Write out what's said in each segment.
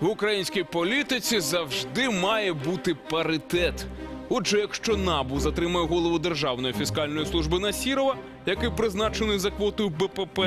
В українській політиці завжди має бути паритет. Отже, якщо набу затримує голову Державної фіскальної служби Насірова, який призначений за квотою БПП,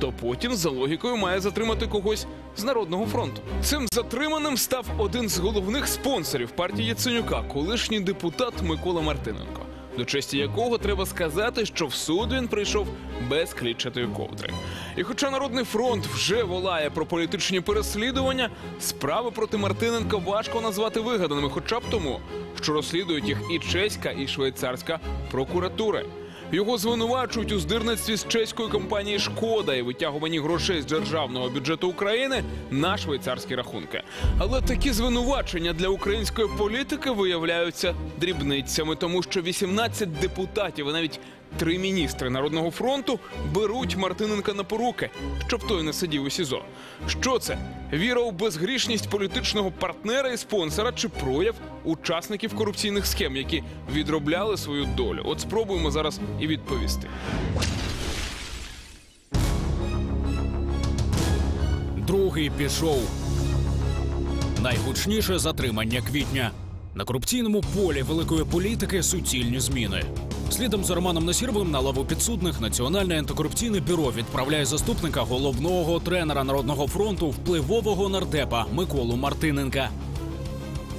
то потім за логікою має затримати когось з народного фронту. Цим затриманим став один з головних спонсорів партії Яценюка, колишній депутат Микола Мартиненко, до честі якого треба сказати, що в суд він прийшов без клітчатої ковдри. І хоча Народний фронт вже волає про політичні переслідування, справи проти Мартиненка важко назвати вигаданими, хоча б тому, що розслідують їх і чеська, і швейцарська прокуратури. Його звинувачують у здирництві з чеської компанії Шкода і витягуванні грошей з державного бюджету України на швейцарські рахунки. Але такі звинувачення для української політики виявляються дрібницями, тому що 18 депутатів і навіть три міністри народного фронту беруть Мартиненка на поруки, щоб той не сидів у СІЗО. Що це? Віра у безгрішність політичного партнера і спонсора чи прояв учасників корупційних схем, які відробляли свою долю? От спробуємо зараз і відповісти. Другий пішов. Найгучніше затримання квітня. На корупційному полі великої політики суцільні зміни. Слідом за Романом Насіровим на лаву підсудних Національне антикорупційне бюро відправляє заступника головного тренера Народного фронту впливового нардепа Миколу Мартиненка.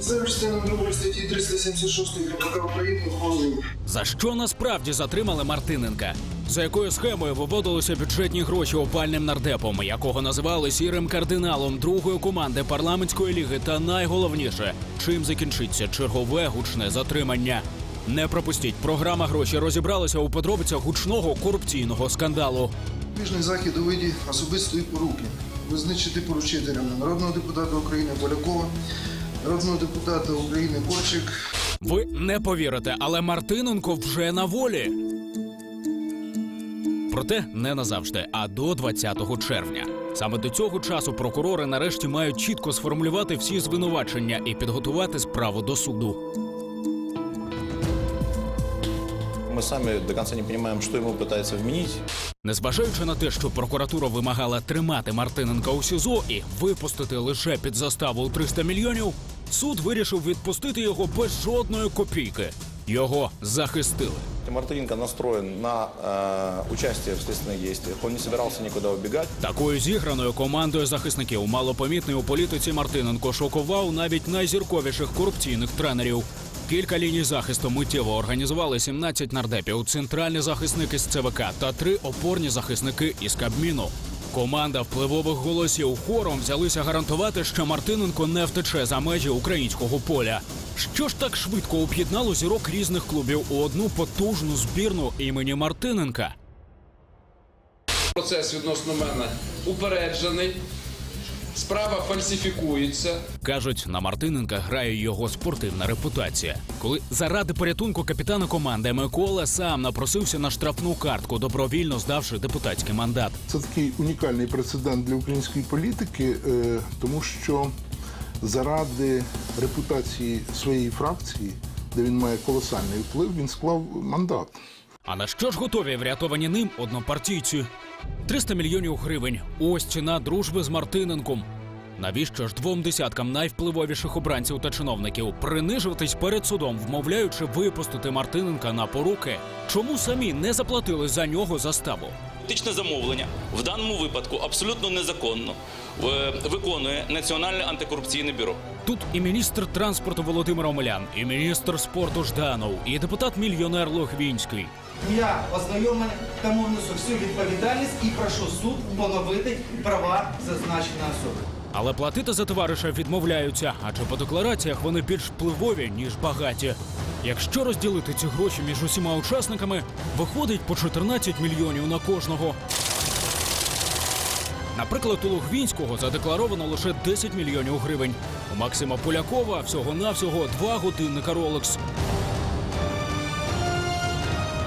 За частиною другої статті 376 КПК України ухвалив За що насправді затримали Мартиненка? За якою схемою виводилися бюджетні гроші опальним нардепом, якого називали сірим кардиналом другої команди парламентської ліги, та найголовніше, чим закінчиться чергове гучне затримання. Не пропустіть, програма гроші розібралася у подробицях гучного корупційного скандалу. Піжний захід у виді особистої поруки. Визначити поручителями народного депутата України Полякова, народного депутата України Корчик, Ви не повірите, але Мартиненко вже на волі. Проте не назавжди, а до 20 червня. Саме до цього часу прокурори нарешті мають чітко сформулювати всі звинувачення і підготувати справу до суду. Мы сами до конца не понимаем, что ему пытается вменить. Незважаючи на те, що прокуратура вимагала тримати Мартиненка у СІЗО і випустити лише під заставу у 300 мільйонів, суд вирішив відпустити його без жодної копійки. Його захистили. Мартыненко настроен на э, участие в следственных действиях. Он не собирался никуда убегать. Такою зіграною командою захисників малопомітний у політиці Мартиненко шокував навіть найзірковіших корупційних тренерів. Кілька ліній захисту миттєво організували 17 нардепів, центральні захисники з ЦВК та три опорні захисники із Кабміну. Команда впливових голосів хором взялися гарантувати, що Мартиненко не втече за межі українського поля. Що ж так швидко об'єднало зірок різних клубів у одну потужну збірну імені Мартиненка? Процес відносно мене упереджений. Справа фальсифікується. Кажуть, на Мартиненка грає його спортивна репутація. Коли заради порятунку капітана команди Микола сам напросився на штрафну картку, добровільно здавши депутатський мандат. Це такий унікальний прецедент для української політики, е, тому що заради репутації своєї фракції, де він має колосальний вплив, він склав мандат. А на що ж готові врятовані ним однопартійці? 300 мільйонів гривень. Ось ціна дружби з Мартиненком. Навіщо ж двом десяткам найвпливовіших обранців та чиновників принижуватись перед судом, вмовляючи випустити Мартиненка на поруки? Чому самі не заплатили за нього заставу? Політичне замовлення в даному випадку абсолютно незаконно е, виконує Національне антикорупційне бюро. Тут і міністр транспорту Володимир Омелян, і міністр спорту Жданов, і депутат-мільйонер Лохвінський. Я ознайомлений, тому несу всю відповідальність і прошу суд поновити права зазначеної особи. Але платити за товариша відмовляються, адже по деклараціях вони більш впливові, ніж багаті. Якщо розділити ці гроші між усіма учасниками, виходить по 14 мільйонів на кожного. Наприклад, у Логвінського задекларовано лише 10 мільйонів гривень. У Максима Полякова всього-навсього два годинника Rolex.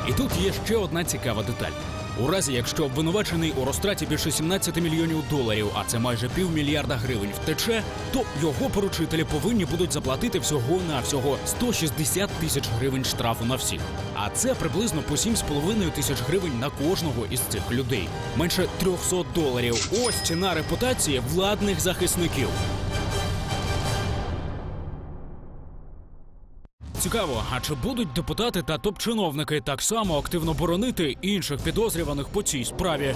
І тут є ще одна цікава деталь. У разі, якщо обвинувачений у розтраті більше 17 мільйонів доларів, а це майже півмільярда гривень втече, то його поручителі повинні будуть заплатити всього навсього 160 тисяч гривень штрафу на всіх. А це приблизно по 7,5 тисяч гривень на кожного із цих людей. Менше 300 доларів. Ось ціна репутації владних захисників. Цікаво, а чи будуть депутати та топ-чиновники так само активно боронити інших підозрюваних по цій справі?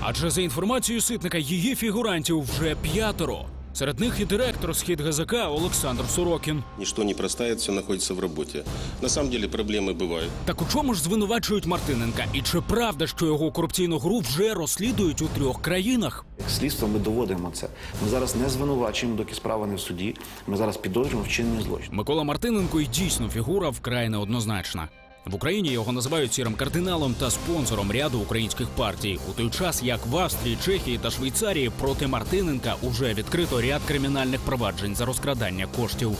Адже за інформацією ситника, її фігурантів вже п'ятеро. Серед них і директор схід ГЗК Олександр Сорокін. Ничто не простает, все находится в работе. На самом деле проблемы бывают. Так у чому ж звинувачують Мартиненка? І чи правда, що його корупційну гру вже розслідують у трьох країнах? Слідство ми доводимо це. Ми зараз не звинувачуємо, доки справа не в суді. Ми зараз підозрюємо вчинення злочину. Микола Мартиненко і дійсно фігура вкрай неоднозначна. В Україні його називають сірим кардиналом та спонсором ряду українських партій. У той час, як в Австрії, Чехії та Швейцарії проти Мартиненка уже відкрито ряд кримінальних проваджень за розкрадання коштів.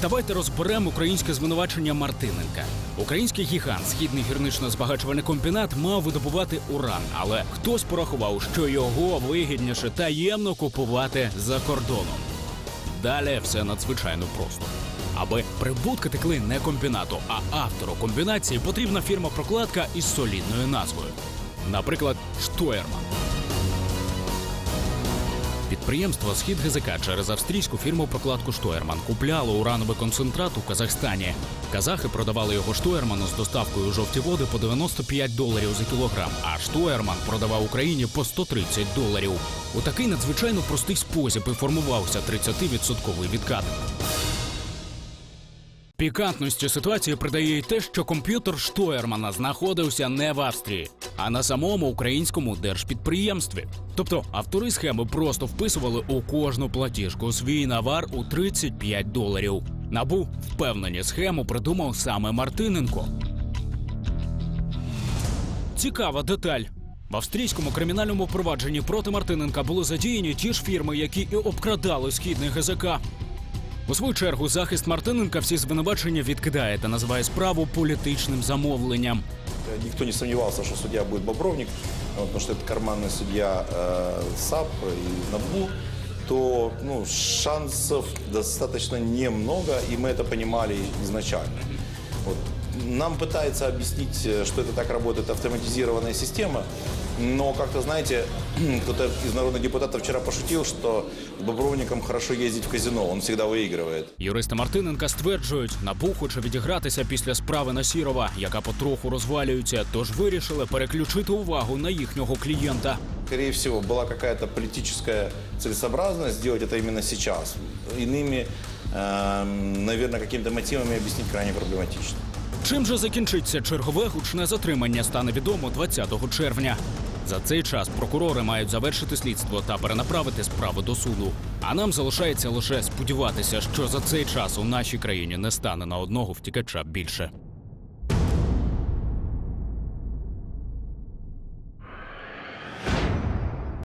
Давайте розберемо українське звинувачення Мартиненка. Український гігант, східний гірнично-збагачувальний комбінат, мав видобувати уран, але хтось порахував, що його вигідніше таємно купувати за кордоном. Далі все надзвичайно просто. Аби прибутки текли не комбінату, а автору комбінації потрібна фірма-прокладка із солідною назвою. Наприклад, Штоєрман. Підприємство Схід ГЗК через австрійську фірму прокладку Штоєрман купляло урановий концентрат у Казахстані. Казахи продавали його Штоєрману з доставкою жовті води по 95 доларів за кілограм, а Штоєрман продавав Україні по 130 доларів. У такий надзвичайно простий спосіб і формувався 30-відсотковий відкат. Пікантності ситуації придає й те, що комп'ютер Штоєрмана знаходився не в Австрії, а на самому українському держпідприємстві. Тобто автори схеми просто вписували у кожну платіжку свій навар у 35 доларів. Набу впевнені схему придумав саме Мартиненко. Цікава деталь. В австрійському кримінальному провадженні проти Мартиненка були задіяні ті ж фірми, які і обкрадали східний ГЗК. У свою чергу захист Мартиненка всі звинувачення відкидає та називає справу політичним замовленням. Никто не сомневался, что судья будет Бобровник, вот, потому что это карманный судья э, САП и НАБУ, то ну, шансов достаточно немного, и мы это понимали изначально. Вот. Нам пытается объяснить, э, что это так работает автоматизированная система, но как-то, знаете, кто-то из народных депутатов вчера пошутил, что с Бобровником хорошо ездить в казино, он всегда выигрывает. Юристи Мартиненка стверджують, набу хоче відігратися після справи Насірова, яка потроху розвалюється, тож вирішили переключити увагу на їхнього клієнта. Скорее всего, была какая-то политическая целесообразность сделать это именно сейчас. Иными, эм, наверное, какими-то мотивами объяснить крайне проблематично. Чим же закінчиться чергове гучне затримання, стане відомо 20 червня. За цей час прокурори мають завершити слідство та перенаправити справу до суду. А нам залишається лише сподіватися, що за цей час у нашій країні не стане на одного втікача більше.